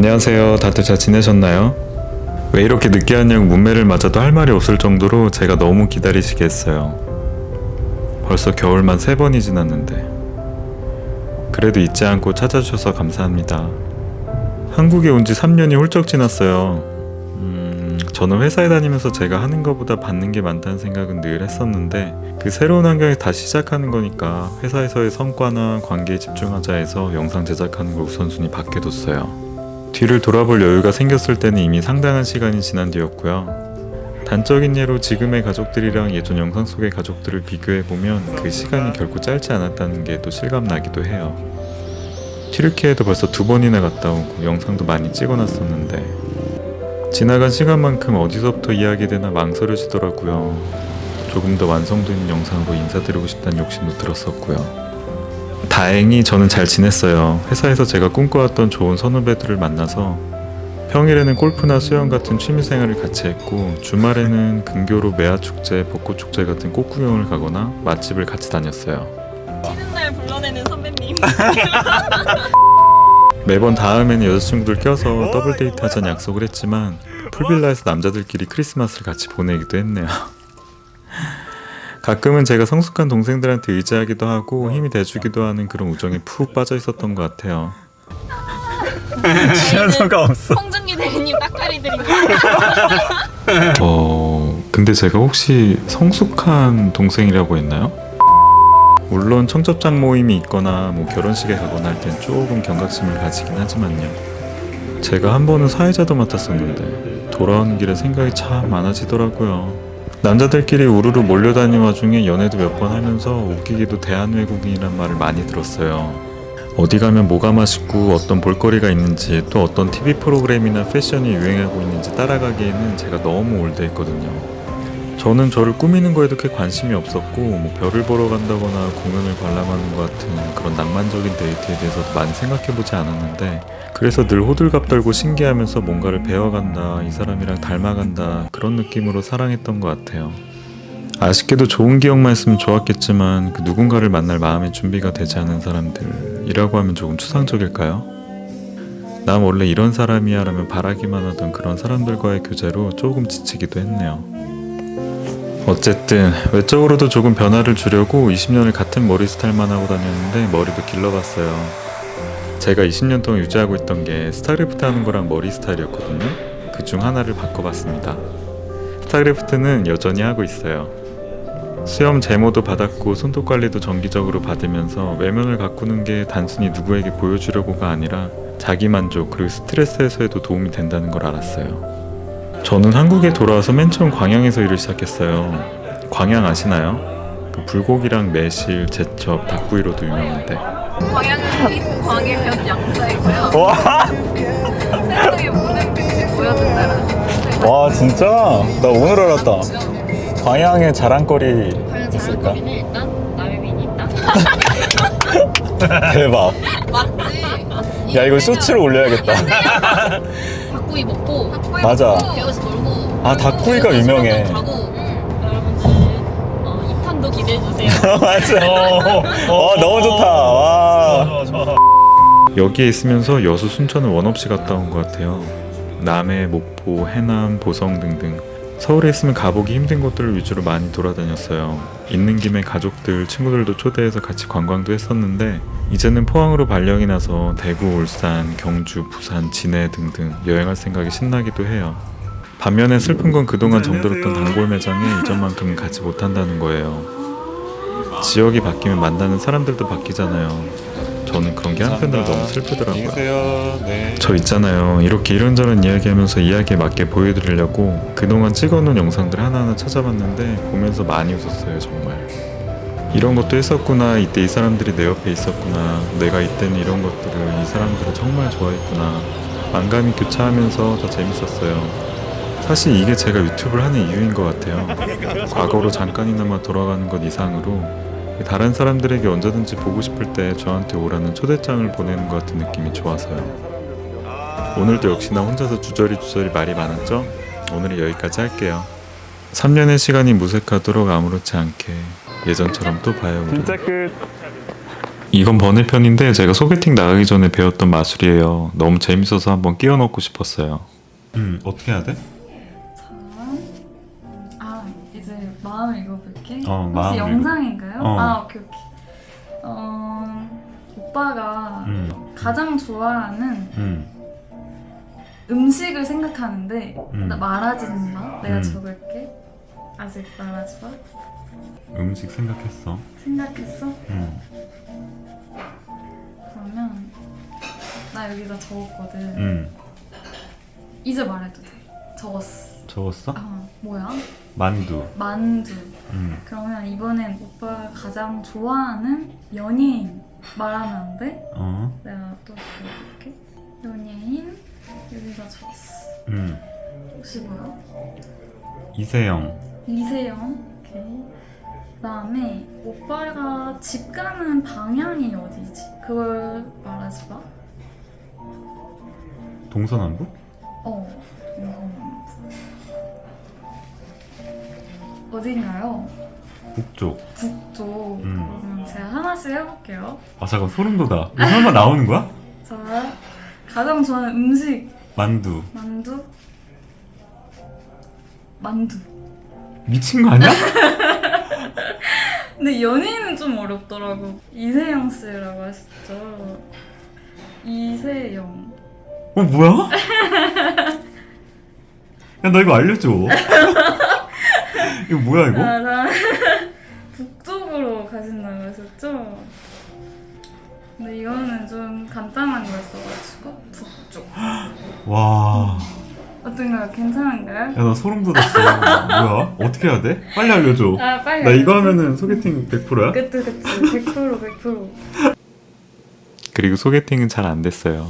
안녕하세요. 다들 잘 지내셨나요? 왜 이렇게 늦게 왔냐고 문매를 맞아도 할 말이 없을 정도로 제가 너무 기다리시게 했어요. 벌써 겨울만 세 번이 지났는데. 그래도 잊지 않고 찾아주셔서 감사합니다. 한국에 온 지 3년이 훌쩍 지났어요. 음, 저는 회사에 다니면서 제가 하는 것보다 받는 게 많다는 생각은 늘 했었는데 그 새로운 환경에 다시 시작하는 거니까 회사에서의 성과나 관계에 집중하자 해서 영상 제작하는 걸 우선순위 밖에 뒀어요. 뒤를 돌아볼 여유가 생겼을 때는 이미 상당한 시간이 지난 뒤였고요. 단적인 예로 지금의 가족들이랑 예전 영상 속의 가족들을 비교해 보면 그 시간이 결코 짧지 않았다는 게 또 실감 나기도 해요. 튀르키예도 벌써 두 번이나 갔다 오고 영상도 많이 찍어놨었는데 지나간 시간만큼 어디서부터 이야기되나 망설여지더라고요. 조금 더 완성된 영상으로 인사드리고 싶다는 욕심도 들었었고요. 다행히 저는 잘 지냈어요. 회사에서 제가 꿈꿔왔던 좋은 선후배들을 만나서 평일에는 골프나 수영 같은 취미 생활을 같이 했고 주말에는 근교로 매화 축제, 벚꽃 축제 같은 꽃 구경을 가거나 맛집을 같이 다녔어요. 쉬는 날 불러내는 선배님. 매번 다음에는 여자친구들 껴서 더블 데이트 하자는 약속을 했지만 풀빌라에서 남자들끼리 크리스마스를 같이 보내기도 했네요. 가끔은 제가 성숙한 동생들한테 의지하기도 하고 힘이 돼주기도 하는 그런 우정에 푹 빠져 있었던 것 같아요. 시간소가 없어. 홍준기 대리님 딱가리 드립니다. 어, 근데 제가 혹시 성숙한 동생이라고 했나요? 물론 청첩장 모임이 있거나 뭐 결혼식에 가거나 할 땐 조금 경각심을 가지긴 하지만요. 제가 한 번은 사회자도 맡았었는데 돌아오는 길에 생각이 참 많아지더라고요. 남자들끼리 우르르 몰려다니는 와중에 연애도 몇 번 하면서 웃기게도 대한외국인이란 말을 많이 들었어요. 어디 가면 뭐가 맛있고 어떤 볼거리가 있는지 또 어떤 TV 프로그램이나 패션이 유행하고 있는지 따라가기에는 제가 너무 올드했거든요. 저는 저를 꾸미는 거에도 꽤 관심이 없었고 뭐 별을 보러 간다거나 공연을 관람하는 것 같은 그런 낭만적인 데이트에 대해서 많이 생각해보지 않았는데 그래서 늘 호들갑 떨고 신기하면서 뭔가를 배워간다 이 사람이랑 닮아간다 그런 느낌으로 사랑했던 것 같아요. 아쉽게도 좋은 기억만 있으면 좋았겠지만 그 누군가를 만날 마음의 준비가 되지 않은 사람들이라고 하면 조금 추상적일까요? 난 원래 이런 사람이야 라며 바라기만 하던 그런 사람들과의 교제로 조금 지치기도 했네요. 어쨌든 외적으로도 조금 변화를 주려고 20년을 같은 머리 스타일만 하고 다녔는데 머리도 길러봤어요. 제가 20년 동안 유지하고 있던 게 스타크래프트 하는 거랑 머리 스타일이었거든요. 그 중 하나를 바꿔봤습니다. 스타크래프트는 여전히 하고 있어요. 수염 제모도 받았고 손톱 관리도 정기적으로 받으면서 외면을 가꾸는 게 단순히 누구에게 보여주려고가 아니라 자기 만족 그리고 스트레스 해소에도 도움이 된다는 걸 알았어요. 저는 한국에 돌아와서 맨 처음 광양에서 일을 시작했어요. 광양 아시나요? 그 불고기랑 매실, 제첩, 닭구이로도 유명한데 광양은 광의 몇 양자이고요. 와, 모든 빛이. 와 진짜? 나 오늘 알았다. 광양의 자랑거리 있을까? 자랑거리는 일단 남해빈이 있다. 대박. 맞지? 야 이거 쇼츠로 올려야겠다. 닭구이 먹고 맞아. 배우에서 놀고 아, 닭구이가 유명해. 술도 가고 여러분들 어, 2탄도 기대해 주세요. 맞아. 어, 너무 좋다. 와. 여기에 있으면서 여수 순천을 원 없이 갔다 온 것 같아요. 남해, 목포, 해남, 보성 등등 서울에 있으면 가보기 힘든 곳들을 위주로 많이 돌아다녔어요. 있는 김에 가족들, 친구들도 초대해서 같이 관광도 했었는데 이제는 포항으로 발령이 나서 대구, 울산, 경주, 부산, 진해 등등 여행할 생각이 신나기도 해요. 반면에 슬픈 건 그동안 정들었던 단골 매장에 이전만큼은 가지 못한다는 거예요. 지역이 바뀌면 만나는 사람들도 바뀌잖아요. 저는 그런 게 한편으로 너무 슬프더라고요. 네. 저 있잖아요. 이렇게 이런저런 이야기하면서 이야기에 맞게 보여드리려고 그동안 찍어놓은 영상들 하나하나 찾아봤는데 보면서 많이 웃었어요, 정말. 이런 것도 했었구나. 이때 이 사람들이 내 옆에 있었구나. 내가 이때는 이런 것들을 이 사람들을 정말 좋아했구나. 만감이 교차하면서 더 재밌었어요. 사실 이게 제가 유튜브를 하는 이유인 것 같아요. 과거로 잠깐이나마 돌아가는 것 이상으로 다른 사람들에게 언제든지 보고 싶을 때 저한테 오라는 초대장을 보내는 것 같은 느낌이 좋아서요. 오늘도 역시나 혼자서 주저리 주저리 말이 많았죠? 오늘은 여기까지 할게요. 3년의 시간이 무색하도록 아무렇지 않게 예전처럼 또 봐요 우리. 진짜 끝. 이건 번외편인데 제가 소개팅 나가기 전에 배웠던 마술이에요. 너무 재밌어서 한번 끼워 넣고 싶었어요. 음, 어떻게 해야 돼? 마음을 읽어볼게. 어, 혹시 마음을 영상인가요? 어. 아 오케이 오케이. 어 오빠가 음. 가장 좋아하는 음. 음식을 생각하는데 음. 나 말하지 마. 내가 음. 적을게. 아직 말하지 마. 음식 생각했어. 생각했어? 음. 그러면 나 여기다 적었거든. 음. 이제 말해도 돼. 적었어. 적었어? 아 뭐야? 만두. 만두. 음. 그러면 이번엔 오빠가 가장 좋아하는 연예인 말하면 안 돼? 어. 내가 또 적어볼게. 연예인 여기다 적었어. 음. 혹시 뭐야? 이세영. 이세영. 오케이. 그다음에 오빠가 집 가는 방향이 어디지? 그걸 말하지 마. 동서남북? 어. 음. 어딘가요? 북쪽. 북쪽. 음. 그러면 제가 하나씩 해볼게요. 아 잠깐 소름 돋아. 이거 설마 나오는 거야? 자, 가장 좋아하는 음식 만두. 만두. 만두. 미친 거 아니야? 근데 연예인은 좀 어렵더라고. 이세영 씨라고 하셨죠. 이세영. 어 뭐야? 야 나 이거 알려줘. 이거 뭐야 이거? 아, 나 북쪽으로 가신다고 하셨죠? 근데 이거는 좀 간단한 거였어가지고 북쪽. 와. 어떤가요? 괜찮은가요? 야 나 소름 돋았어. 뭐야? 어떻게 해야 돼? 빨리 알려줘. 아 빨리. 나 이거 하면은 소개팅 100%야? 그치 그치 100% 100%. 그리고 소개팅은 잘 안 됐어요.